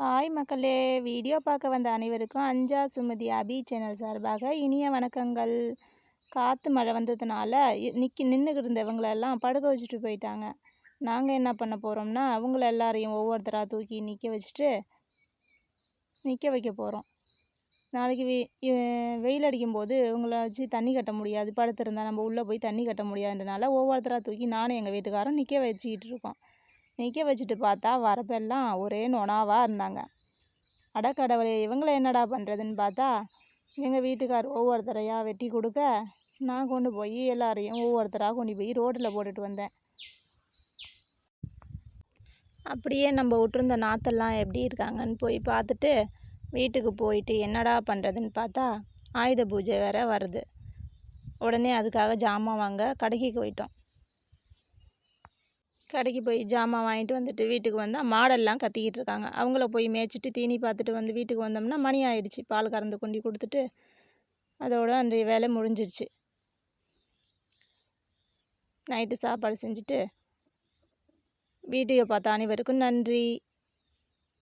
Hi மக்களே. Video பார்க்க வந்த அனைவருக்கும் அஞ்சா சுமதி அபி சேனல் சார்பாக இனிய வணக்கங்கள். காற்று மழை வந்ததுனால நிற்கி நின்றுக்கிட்டு இருந்தவங்களெல்லாம் படுக்க வச்சுட்டு போயிட்டாங்க. நாங்கள் என்ன பண்ண போகிறோம்னா அவங்கள எல்லாரையும் ஒவ்வொருத்தராக தூக்கி நிற்க வச்சுட்டு நிற்க வைக்க போகிறோம் நாளைக்கு வெ வெயில் அடிக்கும்போது இவங்கள வச்சு தண்ணி கட்ட முடியாது. படுத்திருந்தா நம்ம உள்ளே போய் தண்ணி கட்ட முடியாதுன்றனால ஒவ்வொருத்தராக தூக்கி நானும் எங்கள் வீட்டுக்காரரும் நிற்க வச்சுக்கிட்டு இருக்கோம். நிற்க வச்சுட்டு பார்த்தா வரப்பெல்லாம் ஒரே நொணாவாக இருந்தாங்க. அடக்கடவுளே இவங்களை என்னடா பண்ணுறதுன்னு பார்த்தா எங்கள் வீட்டுக்கார் ஒவ்வொருத்தரையாக வெட்டி கொடுக்க நான் கொண்டு போய் எல்லாரையும் ஒவ்வொருத்தராக கொண்டு போய் ரோட்டில் போட்டுட்டு வந்தேன். அப்படியே நம்ம விட்டுருந்த நாத்தெல்லாம் எப்படி இருக்காங்கன்னு போய் பார்த்துட்டு வீட்டுக்கு போயிட்டு என்னடா பண்ணுறதுன்னு பார்த்தா ஆயுத பூஜை வேற வருது. உடனே அதுக்காக ஜாமான் வாங்க கடைக்கு போயிட்டோம். கடைக்கு போய் ஜாமான் வாங்கிட்டு வந்துட்டு வீட்டுக்கு வந்தால் மாடெல்லாம் கத்திக்கிட்டு இருக்காங்க. அவங்கள போய் மேய்ச்சிட்டு தீனி பார்த்துட்டு வந்து வீட்டுக்கு வந்தோம்னா மணி ஆயிடுச்சு. பால் கறந்து கொண்டி கொடுத்துட்டு அதோட அன்றைய வேலை முடிஞ்சிருச்சு. நைட்டு சாப்பாடு செஞ்சுட்டு வீட்டுக்கு பார்த்த அனைவருக்கும் நன்றி.